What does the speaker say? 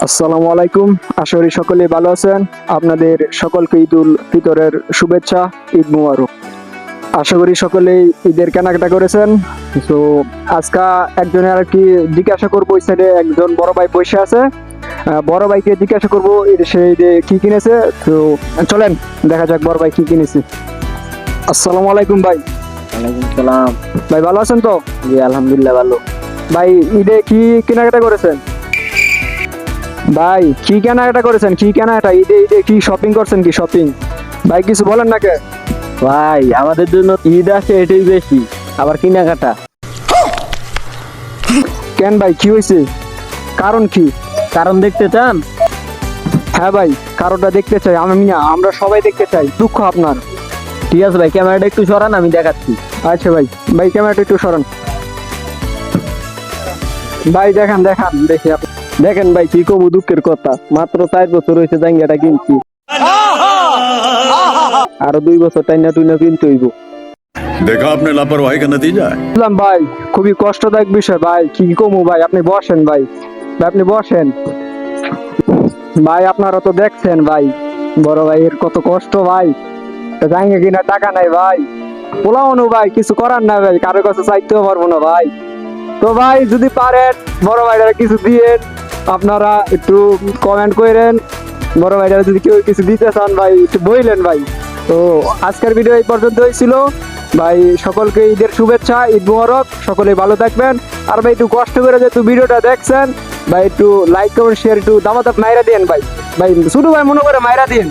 আসসালামু আলাইকুম। আশা করি সকলে ভালো আছেন। আপনাদের সকলকে ঈদ উল ফিতরের শুভেচ্ছা ঈদ মুবারক। আশা করি সকলেই ঈদের কেনাকাটা করেছেন। তো আজকে একজনের আর কি জিজ্ঞাসা করব ওই সাইডে একজন বড় ভাই বসে আছে। বড় ভাইকে জিজ্ঞাসা করব ঈদ- সে ঈদে কি কিনেছে। তো চলেন দেখা যাক বড় ভাই কি কিনেছে। আসসালামু আলাইকুম ভাই। ওয়ালাইকুম সালাম। ভাই ভালো আছেন তো? জি আলহামদুলিল্লাহ ভালো। ভাই ঈদে কি কেনাকাটা করেছেন? ভাই কি কেনাকাটা করেছেন? কি কেনাকাটা? ঈদে ঈদে কি শপিং করছেন কি শপিং ভাই কিছু বলেন না কে? ভাই আমাদের জন্য ঈদ আছে এটাই বেশি। আবার কেনাকাটা। কেন ভাই কি হয়েছে? কারণ কি? কারণ দেখতে চান? হ্যাঁ ভাই কারোটা দেখতে চাই। আমি না আমরা সবাই দেখতে চাই। দুঃখ আপনার। ঠিক আছে ভাই ক্যামেরাটা একটু সরান আমি দেখাচ্ছি। আচ্ছা ভাই ভাই ক্যামেরাটা একটু সরান। ভাই দেখান দেখান দেখি আপনি। দেখেন ভাই কি কবু দুঃখের কথা। মাত্র চার বছর হয়েছে জাঙ্গিয়াটা কিনছি। আরও দুই বছর টাইনা টুইনা কিনতে হইব। দেখা আপনি লাপরওয়াহি কেন নতিজা বুঝলাম ভাই খুবই কষ্টদায়ক বিষয় ভাই। কি কমু ভাই আপনি বসেন ভাই। আপনি বসেন। ভাই আপনারা তো দেখছেন ভাই বড় ভাই এর কত কষ্ট ভাই। জাঙ্গে কিনা টাকা নাই ভাই। বলাও নো ভাই কিছু করার না ভাই কারও কাছে চাইতেও পারব না ভাই। তো ভাই যদি পারেন বড় ভাই কিছু দিয়ে আপনারা একটু কমেন্ট করেন বড় ভাইরা যদি কেউ কিছু দিতে চান ভাই, একটু বইলেন ভাই। তো আজকের ভিডিও এই পর্যন্তই ছিল। ভাই, সকলকে ঈদের শুভেচ্ছা, ঈদ মোহরক সকলে ভালো থাকবেন। আর ভাই, একটু কষ্ট করে যেহেতু ভিডিওটা দেখছেন, ভাই, একটু লাইক কমেন্ট শেয়ার একটু দামাদাপ মাইরা দিন ভাই। ভাই শুধু ভাই মনে করে মাইরা দিন